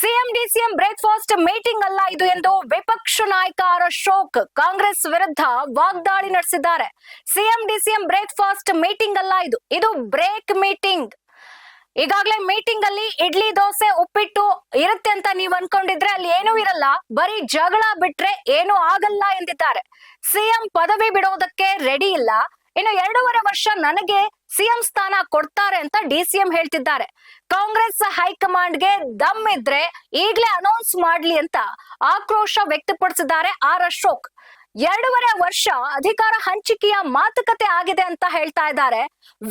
CM DCM breakfast meeting ಅಲ್ಲ ಇದು ಎಂದು ವಿಪಕ್ಷ ನಾಯಕ ಅಶೋಕ್ ಕಾಂಗ್ರೆಸ್ ವಿರುದ್ಧ ವಾಗ್ದಾಳಿ ನಡೆಸಿದ್ದಾರೆ. ಸಿಎಂ ಡಿಸಿಎಂ ಬ್ರೇಕ್ಫಾಸ್ಟ್ ಮೀಟಿಂಗ್ ಅಲ್ಲ ಇದು ಇದು ಬ್ರೇಕ್ ಮೀಟಿಂಗ್. ಈಗಾಗಲೇ ಮೀಟಿಂಗ್ ಅಲ್ಲಿ ಇಡ್ಲಿ, ದೋಸೆ, ಉಪ್ಪಿಟ್ಟು ಇರುತ್ತೆ ಅಂತ ನೀವ್ ಅನ್ಕೊಂಡಿದ್ರೆ ಅಲ್ಲಿ ಏನೂ ಇರಲ್ಲ, ಬರೀ ಜಗಳ ಬಿಟ್ರೆ ಏನೂ ಆಗಲ್ಲ ಎಂದಿದ್ದಾರೆ. ಸಿಎಂ ಪದವಿ ಬಿಡೋದಕ್ಕೆ ರೆಡಿ ಇಲ್ಲ. ಇನ್ನು ಎರಡೂವರೆ ವರ್ಷ ನನಗೆ ಸಿಎಂ ಸ್ಥಾನ ಕೊಡ್ತಾರೆ ಅಂತ ಡಿ ಸಿಎಂ ಹೇಳ್ತಿದ್ದಾರೆ. ಕಾಂಗ್ರೆಸ್ ಹೈಕಮಾಂಡ್ಗೆ ದಮ್ ಇದ್ರೆ ಈಗಲೇ ಅನೌನ್ಸ್ ಮಾಡ್ಲಿ ಅಂತ ಆಕ್ರೋಶ ವ್ಯಕ್ತಪಡಿಸಿದ್ದಾರೆ ಆರ್ ಅಶೋಕ್. ಎರಡೂವರೆ ವರ್ಷ ಅಧಿಕಾರ ಹಂಚಿಕೆಯ ಮಾತುಕತೆ ಆಗಿದೆ ಅಂತ ಹೇಳ್ತಾ ಇದ್ದಾರೆ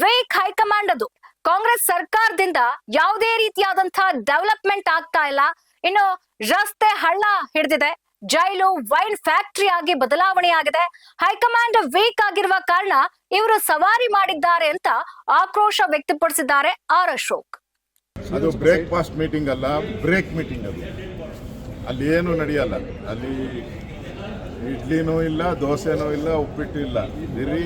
ವೇಕ್ ಹೈಕಮಾಂಡ್ ಅದು. ಕಾಂಗ್ರೆಸ್ ಸರ್ಕಾರದಿಂದ ಯಾವುದೇ ರೀತಿಯಾದಂತಹ ಡೆವಲಪ್ಮೆಂಟ್ ಆಗ್ತಾ ಇಲ್ಲ. ಇನ್ನು ರಸ್ತೆ ಹಳ್ಳ ಹಿಡಿದಿದೆ. ಜೈಲು ವೈನ್ ಫ್ಯಾಕ್ಟರಿ ಆಗಿ ಬದಲಾವಣೆ ಆಗಿದೆ. ಹೈಕಮಾಂಡ್ ವೀಕ್ ಆಗಿರುವ ಕಾರಣ ಇವರು ಸವಾರಿ ಮಾಡಿದ್ದಾರೆ ಅಂತ ಆಕ್ರೋಶ ವ್ಯಕ್ತಪಡಿಸಿದ್ದಾರೆ ಆರ್ ಅಶೋಕ್. ಅದು ಬ್ರೇಕ್ಫಾಸ್ಟ್ ಮೀಟಿಂಗ್ ಅಲ್ಲ ಬ್ರೇಕ್ ಮೀಟಿಂಗ್ ಅದು. ಅಲ್ಲಿ ಏನು ನಡೆಯಲ್ಲ. ಅಲ್ಲಿ ಇಡ್ಲಿನೂ ಇಲ್ಲ, ದೋಸೆನೂ ಇಲ್ಲ, ಉಪ್ಪಿಟ್ಟು ಇಲ್ಲ. ಬರೀ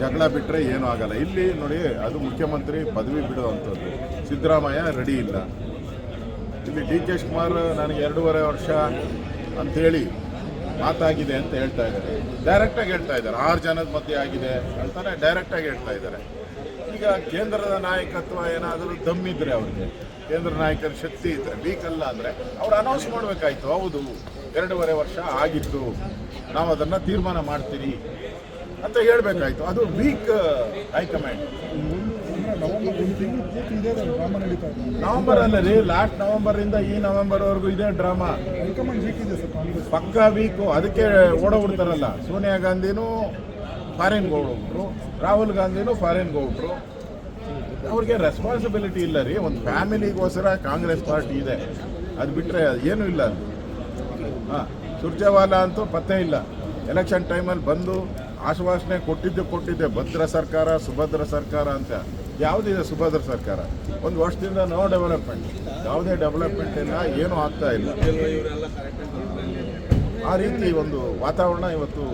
ಜಗಳ ಬಿಟ್ಟರೆ ಏನೂ ಆಗಲ್ಲ. ಇಲ್ಲಿ ನೋಡಿ, ಅದು ಮುಖ್ಯಮಂತ್ರಿ ಪದವಿ ಬಿಡುವಂಥದ್ದು. ಸಿದ್ದರಾಮಯ್ಯ ರೆಡಿ ಇಲ್ಲ. ಇಲ್ಲಿ ಡಿ ಕೆ ಶಿವಕುಮಾರ್ ನನಗೆ ಎರಡೂವರೆ ವರ್ಷ ಅಂಥೇಳಿ ಮಾತಾಗಿದೆ ಅಂತ ಹೇಳ್ತಾ ಇದ್ದಾರೆ. ಡೈರೆಕ್ಟಾಗಿ ಹೇಳ್ತಾ ಇದ್ದಾರೆ. ಆರು ಜನದ ಮಧ್ಯೆ ಆಗಿದೆ ಅಂತಾನೆ ಡೈರೆಕ್ಟಾಗಿ ಹೇಳ್ತಾ ಇದ್ದಾರೆ. ಈಗ ಕೇಂದ್ರದ ನಾಯಕತ್ವ ಏನಾದರೂ ದಮ್ಮಿದ್ರೆ ಅವ್ರಿಗೆ, ಕೇಂದ್ರ ನಾಯಕರ ಶಕ್ತಿ ಇದ್ರೆ ವೀಕ್ ಅಲ್ಲ ಅಂದರೆ ಅವ್ರು ಅನೌನ್ಸ್ ಮಾಡಬೇಕಾಯ್ತು. ಹೌದು, ಎರಡೂವರೆ ವರ್ಷ ಆಗಿತ್ತು. ನಾವು ಅದನ್ನು ತೀರ್ಮಾನ ಮಾಡ್ತೀರಿ ಅಂತ ಹೇಳಬೇಕಾಯ್ತು. ಅದು week high command November drama November ಅಲ್ಲ ರೀ ಲಾಸ್ಟ್ ಈ ನವೆಂಬರ್ವರೆಗೂ ಇದೇ ಡ್ರಾಮಾ. ಹೈಕಮಾಂಡ್ ವೀಕ್ ಇದೆ ಕಾಂಗ್ರೆಸ್ ಪಕ್ಕ ವೀಕು, ಅದಕ್ಕೆ ಓಡೋಗ್ಬಿಡ್ತಾರಲ್ಲ ಸೋನಿಯಾ ಗಾಂಧಿನೂ ಫಾರಿನ್ಗೆ ಹೋಗ್ಬಿಟ್ರು. ರಾಹುಲ್ ಗಾಂಧಿನೂ ಫಾರಿನ್ಗೆ ಹೋಗ್ಬಿಟ್ರು. ಅವ್ರಿಗೆ ರೆಸ್ಪಾನ್ಸಿಬಿಲಿಟಿ ಇಲ್ಲ ರೀ. ಒಂದು ಫ್ಯಾಮಿಲಿಗೋಸ್ಕರ ಕಾಂಗ್ರೆಸ್ ಪಾರ್ಟಿ ಇದೆ. ಅದು ಬಿಟ್ಟರೆ ಏನೂ ಇಲ್ಲ ಅದು ಹಾಂ, ಸುರ್ಜೇವಾಲಾ ಅಂತೂ ಪತ್ತೆ ಇಲ್ಲ. ಎಲೆಕ್ಷನ್ ಟೈಮಲ್ಲಿ ಬಂದು ಆಶ್ವಾಸನೆ ಕೊಟ್ಟಿದ್ದು ಕೊಟ್ಟಿದ್ದೆ. ಭದ್ರ ಸರ್ಕಾರ, ಸುಭದ್ರ ಸರ್ಕಾರ ಅಂತ. ಯಾವುದಿದೆ ಸುಭದ್ರ ಸರ್ಕಾರ, ಒಂದು ವರ್ಷದಿಂದ ನೋ ಡೆವಲಪ್ಮೆಂಟ್ ಯಾವುದೇ ಡೆವಲಪ್ಮೆಂಟ್ ಇಲ್ಲ, ಏನೂ ಆಗ್ತಾ ಇಲ್ಲ. ಆ ರೀತಿ ಒಂದು ವಾತಾವರಣ ಇವತ್ತು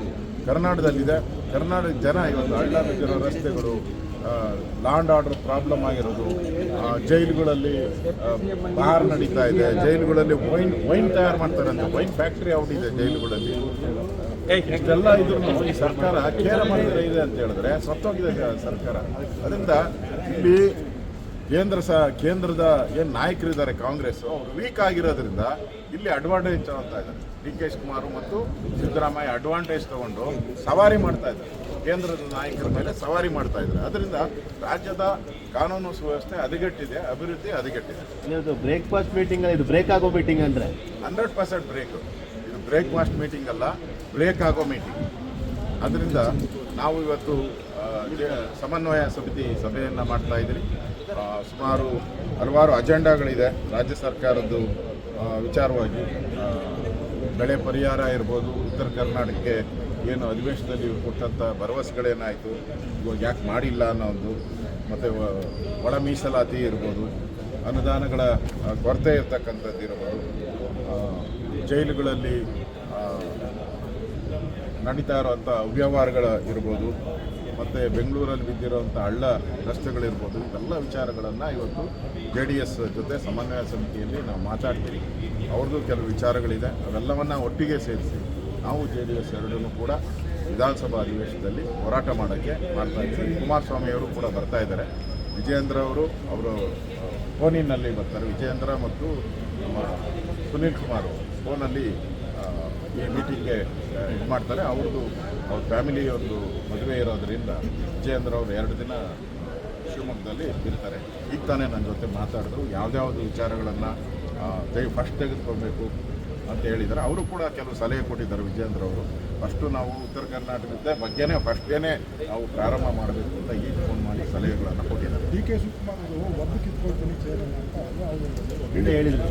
ಕರ್ನಾಟಕದಲ್ಲಿದೆ. ಕರ್ನಾಟಕ ಜನ ಇವತ್ತು ಹಳ್ಳ ಬಿದ್ದಿರೋ ರಸ್ತೆಗಳು ಲ್ಯಾಂಡ್ ಆರ್ಡರ್ ಪ್ರಾಬ್ಲಮ್ ಆಗಿರೋದು ಜೈಲುಗಳಲ್ಲಿ ಬಾರ್ ನಡೀತಾ ಇದೆ. ಜೈಲುಗಳಲ್ಲಿ ವೈನ್ ವೈನ್ ತಯಾರು ಮಾಡ್ತಾರೆ ಅಂತ ವೈನ್ ಫ್ಯಾಕ್ಟ್ರಿ ಇದೆ ಜೈಲುಗಳಲ್ಲಿ. ಇಷ್ಟೆಲ್ಲ ಇದ್ರೂ ಈ ಸರ್ಕಾರ ಕೇರ ಮಾಡಿದ್ರೆ ಇದೆ ಅಂತ ಹೇಳಿದ್ರೆ, ಸತ್ತೋಗಿದೆ ಸರ್ಕಾರ. ಅದರಿಂದ ಇಲ್ಲಿ ಕೇಂದ್ರ ಸ ಕೇಂದ್ರದ ಏನು ನಾಯಕರಿದ್ದಾರೆ ಕಾಂಗ್ರೆಸ್ ಅವರು ವೀಕ್ ಆಗಿರೋದ್ರಿಂದ ಇಲ್ಲಿ ಅಡ್ವಾಂಟೇಜ್ ತಗೊಳ್ತಾ ಇದ್ದಾರೆ. ಡಿ ಕೆ ಶಿವಕುಮಾರ್ ಮತ್ತು ಸಿದ್ದರಾಮಯ್ಯ ಅಡ್ವಾಂಟೇಜ್ ತಗೊಂಡು ಸವಾರಿ ಮಾಡ್ತಾ ಇದ್ದಾರೆ. ಕೇಂದ್ರದ ನಾಯಕರ ಮೇಲೆ ಸವಾರಿ ಮಾಡ್ತಾ ಇದ್ದಾರೆ. ಅದರಿಂದ ರಾಜ್ಯದ ಕಾನೂನು ಸುವ್ಯವಸ್ಥೆ ಹದಗೆಟ್ಟಿದೆ ಅಭಿವೃದ್ಧಿ ಹದಗೆಟ್ಟಿದೆ. ಇದು ಬ್ರೇಕ್ಫಾಸ್ಟ್ ಮೀಟಿಂಗ್ ಇದು ಬ್ರೇಕ್ ಆಗೋ ಮೀಟಿಂಗ್ ಅಂದ್ರೆ? ಹಂಡ್ರೆಡ್ ಪರ್ಸೆಂಟ್ ಬ್ರೇಕ್ ಇದು ಬ್ರೇಕ್ಫಾಸ್ಟ್ ಮೀಟಿಂಗ್ ಅಲ್ಲ ಬ್ರೇಕ್ ಆಗೋ ಮೀಟಿಂಗ್ ಅದರಿಂದ ನಾವು ಇವತ್ತು ಸಮನ್ವಯ ಸಮಿತಿ ಸಭೆಯನ್ನು ಮಾಡ್ತಾ ಇದ್ದೀವಿ ಸುಮಾರು ಹಲವಾರು ಅಜೆಂಡಾಗಳಿದೆ. ರಾಜ್ಯ ಸರ್ಕಾರದ್ದು ವಿಚಾರವಾಗಿ. ಬೆಳೆ ಪರಿಹಾರ ಇರ್ಬೋದು, ಉತ್ತರ ಕರ್ನಾಟಕಕ್ಕೆ ಏನು ಅಧಿವೇಶನದಲ್ಲಿ ಕೊಟ್ಟಂಥ ಭರವಸೆಗಳೇನಾಯಿತು, ಇವಾಗ ಯಾಕೆ ಮಾಡಿಲ್ಲ ಅನ್ನೋ ಒಂದು, ಮತ್ತು ಒಳ ಮೀಸಲಾತಿ ಇರ್ಬೋದು, ಅನುದಾನಗಳ ಕೊರತೆ ಇರ್ತಕ್ಕಂಥದ್ದು ಇರ್ಬೋದು ಜೈಲುಗಳಲ್ಲಿ ನಡೀತಾ ಇರುವಂಥ ಅವ್ಯವಹಾರಗಳ ಇರ್ಬೋದು ಮತ್ತು ಬೆಂಗಳೂರಲ್ಲಿ ಬಿದ್ದಿರುವಂಥ ಹಳ್ಳ ರಸ್ತೆಗಳಿರ್ಬೋದು ಇವೆಲ್ಲ ವಿಚಾರಗಳನ್ನು ಇವತ್ತು ಜೆ ಡಿ ಎಸ್ ಜೊತೆ ಸಮನ್ವಯ ಸಮಿತಿಯಲ್ಲಿ ನಾವು ಮಾತಾಡ್ತೀವಿ. ಅವ್ರದ್ದು ಕೆಲವು ವಿಚಾರಗಳಿದೆ, ಅವೆಲ್ಲವನ್ನು ಒಟ್ಟಿಗೆ ಸೇರಿಸಿ ನಾವು ಜೆ ಡಿ ಎಸ್ ಎರಡನ್ನೂ ಕೂಡ ವಿಧಾನಸಭಾ ಅಧಿವೇಶನದಲ್ಲಿ ಹೋರಾಟ ಮಾಡೋಕ್ಕೆ ಮಾಡ್ತಾ ಇದ್ದೀವಿ. ಕುಮಾರಸ್ವಾಮಿ ಅವರು ಕೂಡ ಬರ್ತಾ ಇದ್ದಾರೆ. ವಿಜಯೇಂದ್ರ ಅವರು ಅವರು ಫೋನಿನಲ್ಲಿ ಬರ್ತಾರೆ. ವಿಜಯೇಂದ್ರ ಮತ್ತು ನಮ್ಮ ಸುನೀಲ್ ಕುಮಾರ್ ಫೋನಲ್ಲಿ ಈ ಮೀಟಿಂಗ್ಗೆ ಇದು ಮಾಡ್ತಾರೆ. ಅವ್ರದ್ದು ಅವ್ರ ಫ್ಯಾಮಿಲಿ ಒಂದು ಮದುವೆ ಇರೋದ್ರಿಂದ ವಿಜಯೇಂದ್ರ ಅವರು ಎರಡು ದಿನ ಶಿವಮೊಗ್ಗದಲ್ಲಿ ಇರ್ತಾರೆ. ಈಗ ತಾನೇ ನನ್ನ ಜೊತೆ ಮಾತಾಡಿದ್ರು. ಯಾವ್ದ್ಯಾವ್ದು ವಿಚಾರಗಳನ್ನು ತೆಗೆ ಫಸ್ಟ್ ತೆಗೆದುಕೊಳ್ಬೇಕು ಅಂತ ಹೇಳಿದ್ದಾರೆ ಅವರು ಕೂಡ ಕೆಲವು ಸಲಹೆ ಕೊಟ್ಟಿದ್ದಾರೆ ವಿಜಯೇಂದ್ರ ಅವರು. ಫಸ್ಟು ನಾವು ಉತ್ತರ ಕರ್ನಾಟಕದ ಬಗ್ಗೆನೇ ಫಸ್ಟ್ಗೆನೆ ನಾವು ಪ್ರಾರಂಭ ಮಾಡಬೇಕು ಅಂತ ಈಗ ಫೋನ್ ಮಾಡಿ ಸಲಹೆಗಳನ್ನು ಕೊಟ್ಟಿದ್ದಾರೆ. ಡಿ ಕೆ ಶಿವಕುಮಾರ್ ಅವರು ಒದ್ದು ಕಿತ್ಕೊಳ್ತೀನಿ ಹೇಳಿದ್ರು.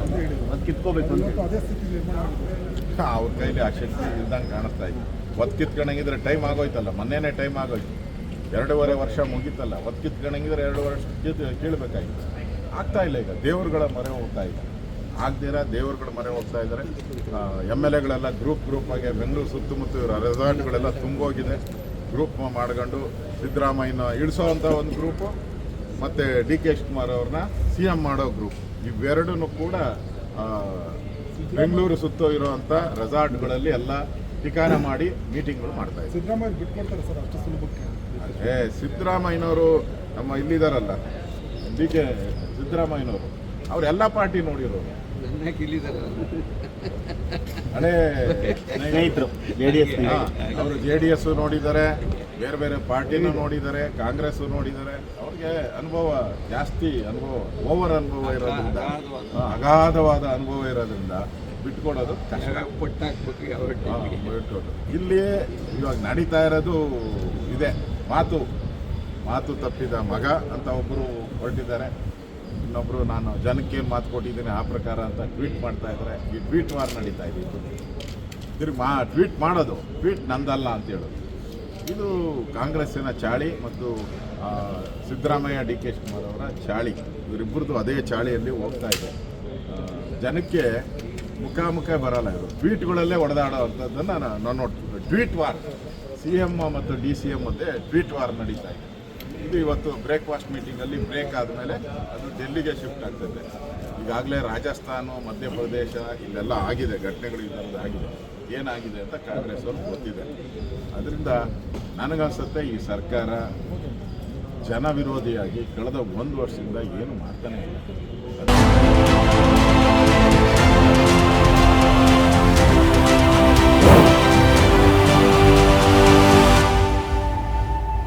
ಅದು ಕಿತ್ಕೋಬೇಕು ಅದೇ ಸ್ಥಿತಿ ನಿರ್ಮಾಣ ಆಗಿದೆ. ಅವ್ರ ಕೈಲಿ ಆ ಶಕ್ತಿ ಇಲ್ದಂಗೆ ಕಾಣಿಸ್ತಾ ಇದೆ. ಒತ್ಕಿತ್ಕೊಂಡಂಗಿದ್ರೆ ಟೈಮ್ ಆಗೋಯ್ತಲ್ಲ, ಮೊನ್ನೆನೇ ಟೈಮ್ ಆಗೋಯ್ತು. ಎರಡೂವರೆ ವರ್ಷ ಮುಗೀತಲ್ಲ ಒತ್ಕಿತ್ಕೊಂಡಂಗಿದ್ರೆ ಎರಡು ವರ್ಷ ಕೀಳ್ಬೇಕಾಗಿತ್ತು ಆಗ್ತಾ ಇಲ್ಲ ಈಗ, ದೇವ್ರುಗಳ ಮೊರೆ ಹೋಗ್ತಾ ಇದೆ. ಆಗ್ದಿರ ದೇವ್ರುಗಳ ಮೊರೆ ಹೋಗ್ತಾ ಇದ್ದಾರೆ ಎಂ ಎಲ್ ಎಗಳೆಲ್ಲ ಗ್ರೂಪ್ ಗ್ರೂಪ್ ಆಗಿ ಬೆಂಗಳೂರು ಸುತ್ತಮುತ್ತ ರೆಸಾರ್ಟ್ಗಳೆಲ್ಲ ತುಂಬೋಗಿದೆ. ಗ್ರೂಪ್ ಮಾಡ್ಕೊಂಡು ಸಿದ್ದರಾಮಯ್ಯನ ಇಳಿಸೋವಂಥ ಒಂದು ಗ್ರೂಪು ಮತ್ತು ಡಿ ಕೆ ಶಿವಕುಮಾರ್ ಅವ್ರನ್ನ ಸಿ ಎಂ ಮಾಡೋ ಗ್ರೂಪ್ ಇವೆರಡೂ ಕೂಡ ಬೆಂಗಳೂರು ಸುತ್ತ ಇರುವಂಥ ರೆಸಾರ್ಟ್ಗಳಲ್ಲಿ ಎಲ್ಲ ಠಿಕಾಣ ಮಾಡಿ ಮೀಟಿಂಗ್ಗಳು ಮಾಡ್ತಾ ಇದ್ದಾರೆ. ಸಿದ್ದರಾಮಯ್ಯ ಬಿಟ್ಕೊಡ್ತಾರೆ ಸರ್ ಅಷ್ಟು ಸುಲಭಕ್ಕೆ. ಏ ಸಿದ್ದರಾಮಯ್ಯನವರು ನಮ್ಮ ಇಲ್ಲಿದಾರಲ್ಲ ಡಿ ಕೆ ಸಿದ್ದರಾಮಯ್ಯನವರು. ಅವ್ರು ಎಲ್ಲ ಪಾರ್ಟಿ ನೋಡಿರೋರು. ಹಳೇ ಸ್ನೇಹಿತರು ಜೆ ಡಿ ಎಸ್ ಅವರು ಜೆ ಡಿ ಎಸ್ ನೋಡಿದ್ದಾರೆ ಬೇರೆ ಬೇರೆ ಪಾರ್ಟಿನೂ ನೋಡಿದ್ದಾರೆ ಕಾಂಗ್ರೆಸ್ ನೋಡಿದ್ದಾರೆ. ಅವ್ರಿಗೆ ಅನುಭವ ಜಾಸ್ತಿ ಅನುಭವ ಓವರ್ ಅನುಭವ ಇರೋದ್ರಿಂದ ಅಗಾಧವಾದ. ಅನುಭವ ಇರೋದ್ರಿಂದ ಬಿಟ್ಕೊಡೋದು ಬಿಟ್ಕೊಡೋದು. ಇಲ್ಲಿ ಇವಾಗ ನಡೀತಾ ಇರೋದು ಇದೆ. ಮಾತು ಮಾತು ತಪ್ಪಿದ ಮಗ ಅಂತ ಒಬ್ಬರು ಹೊರಟಿದ್ದಾರೆ. ಇನ್ನೊಬ್ರು ನಾನು ಜನಕ್ಕೆ ಏನು ಮಾತು ಕೊಟ್ಟಿದ್ದೀನಿ ಆ ಪ್ರಕಾರ ಅಂತ ಟ್ವೀಟ್ ಮಾಡ್ತಾ ಇದ್ದಾರೆ ಈ ಟ್ವೀಟ್ ವಾರ್ ನಡೀತಾ ಇದೆ ಇದು. ತಿರುಗಿ ಮಾ ಟ್ವೀಟ್ ಮಾಡೋದು, ಟ್ವೀಟ್ ನಂದಲ್ಲ ಅಂತ ಹೇಳೋದು ಇದು ಕಾಂಗ್ರೆಸ್ಸಿನ ಚಾಳಿ ಮತ್ತು ಸಿದ್ದರಾಮಯ್ಯ, ಡಿ ಕೆ ಶಿವಕುಮಾರ್ ಅವರ ಚಾಳಿ. ಇವರಿಬ್ಬರದ್ದು ಅದೇ ಚಾಳಿಯಲ್ಲಿ ಹೋಗ್ತಾ ಇದೆ. ಜನಕ್ಕೆ ಮುಖಾಮುಖ ಬರಲ್ಲ ಇದು ಟ್ವೀಟ್ಗಳಲ್ಲೇ ಹೊಡೆದಾಡೋ ಅಂಥದ್ದನ್ನು ನಾನು ನೋಡ್ತೀನಿ. ಟ್ವೀಟ್ ವಾರ್, ಸಿ ಎಂ ಮತ್ತು ಡಿ ಸಿ ಎಂ ಮಧ್ಯೆ ಟ್ವೀಟ್ ವಾರ್ ನಡೀತಾ ಇದೆ. ಇದು ಇವತ್ತು ಬ್ರೇಕ್ಫಾಸ್ಟ್ ಮೀಟಿಂಗಲ್ಲಿ ಬ್ರೇಕ್ ಆದಮೇಲೆ ಅದು ಡೆಲ್ಲಿಗೆ ಶಿಫ್ಟ್ ಆಗ್ತದೆ. ಈಗಾಗಲೇ ರಾಜಸ್ಥಾನ, ಮಧ್ಯಪ್ರದೇಶ ಇಲ್ಲೆಲ್ಲ ಆಗಿದೆ, ಘಟನೆಗಳು ಇದೆಲ್ಲ ಆಗಿದೆ. ಏನಾಗಿದೆ ಅಂತ ಕಾಂಗ್ರೆಸ್ ಅವರು ಗೊತ್ತಿದೆ. ಅದರಿಂದ ನನಗನ್ಸುತ್ತೆ ಈ ಸರ್ಕಾರ ಜನವಿರೋಧಿಯಾಗಿ ಕಳೆದ ಒಂದು ವರ್ಷದಿಂದ ಏನು ಮಾಡ್ತಾನೆ ಇಲ್ಲ.